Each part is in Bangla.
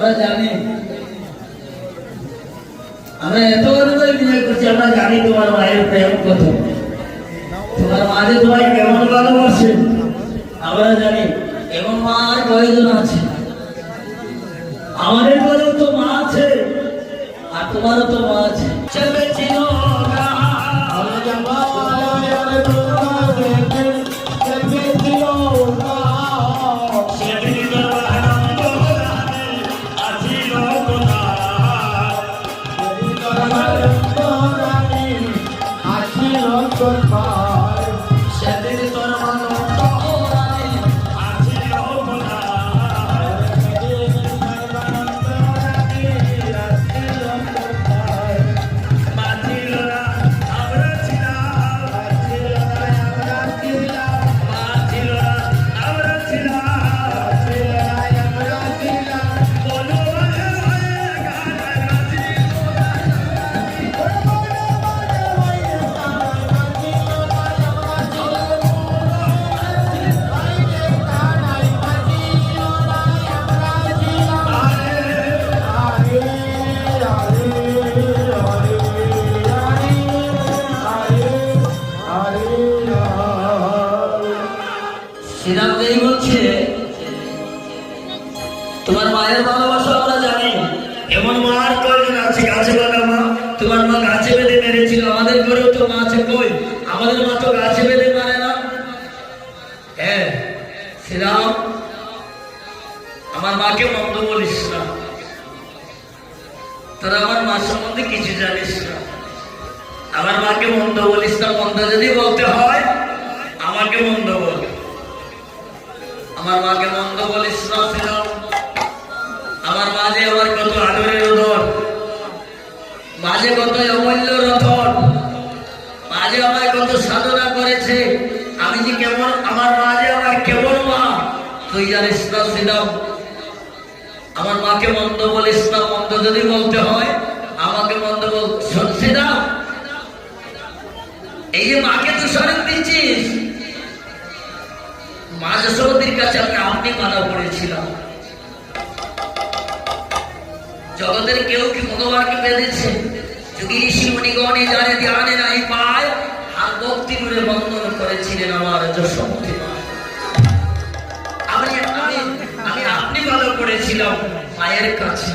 আমরা জানি। আমরা এত বড় করে বিয়ে করছি আমরা জানি তোমার মায়ের প্রেম কত। তোমার মা যে তোমায় কেমন ভালোবাসে আমরা জানি। এমন মা আর কয়জন আছে? আমাদের ঘরেও তো মা আছে আর তোমারও তো মা আছে। চলে ছিল সেদিন শ্রীরাম এই বলছে। তোমার মায়ের ভালোবাসা আমরা জানি। এমন মা আর কয়জন আছে গাছে বাঁধা মা। তোমার মা গাছে বেঁধে মেরেছিল, আমাদের ঘরেও তো মা আছে কই? আমাদের মা তো গাছে বেঁধে মারে না। হ্যাঁ শ্রীরাম আমার মাকে মন্দ বলিস না। তোরা আমার মা সম্বন্ধে কিছু জানিস না। আমার মাকে মন্দ বলিস না, মন্দ যদি বলতে হয়, আমাকে মন্দ বল। আমার মাকে মন্দ বলিস না আমার মাঝে আমার কত আদরের রতন। মাঝে কত অমূল্য রতন। মাঝে আমায় কত সাধনা করেছে। আমি যে কেমন, আমার মাঝে আমার কেমন মা, তুই জানিস না শ্রীরাম আমার মাকে মন্দ বলিস না, মন্দ যদি বলতে হয়, আমাকে মন্দ বল শোন শ্রীরাম এই যে মাকে তুই স্মরণ দিচ্ছিস মা যশোবতীর কাছে আমি আপনি মানা পড়েছিলাম। জগতের কেউ কি ভগবানকে বেঁধেছে? যুগী ঋষি মুনিগণে জানে ধ্যানে নাই পায় আর ভক্তি করে বন্ধন করেছিলেন আমার যশোবতী আমি আমি আমি আপনি ভালো করেছিলাম মায়ের কাছে।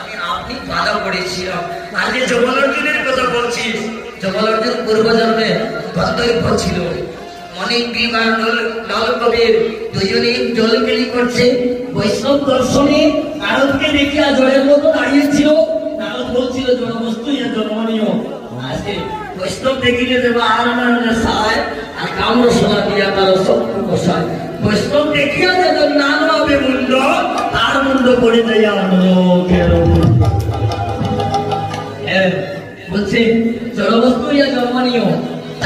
আমি আপনি বাধা পড়েছিলাম। আজকে জবল অর্জুনের কথা জবল অর্জুন পূর্বজন্মে গন্তব্য ছিল। অনেক বিমান নল কবির দুজনেই জলকেলি করছে। বৈষ্ণব দর্শনে নারদকে দেখে আর জলের মতো দাঁড়িয়েছিল নারদ বলছিল জনবস্তু ইয়া জন্মনীয় আজকে বৈষ্ণব দেখিলে দেব আর মানে সায় আর কামর সোনা দিয়া তার সত্য কষায় বৈষ্ণব দেখিয়া যেন নাম হবে মুন্ড তার মুন্ড করে দেয় লোকের হ্যাঁ, বলছে জড়বস্তু ইয়া জন্মনীয়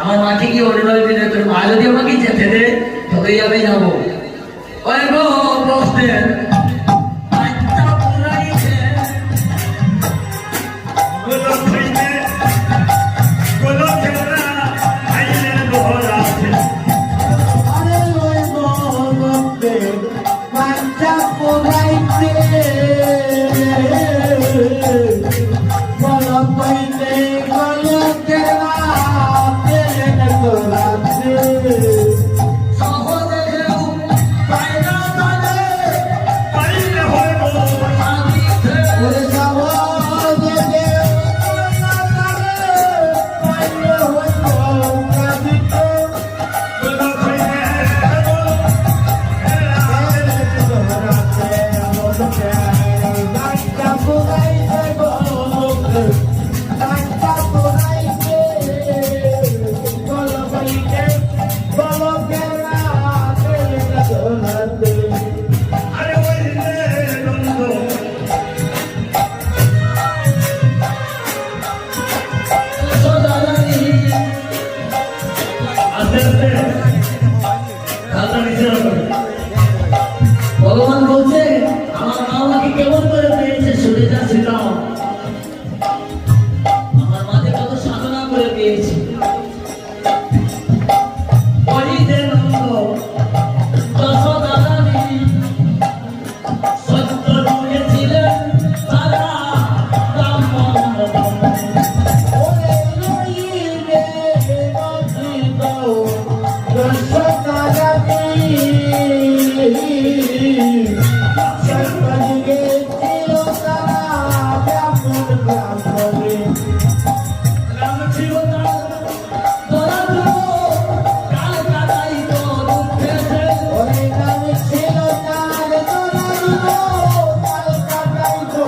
আমার মাকে কি অনুরোধ দিলে তোর মা যদি আমাকে যেতে দে তবেই আমি যাব ওই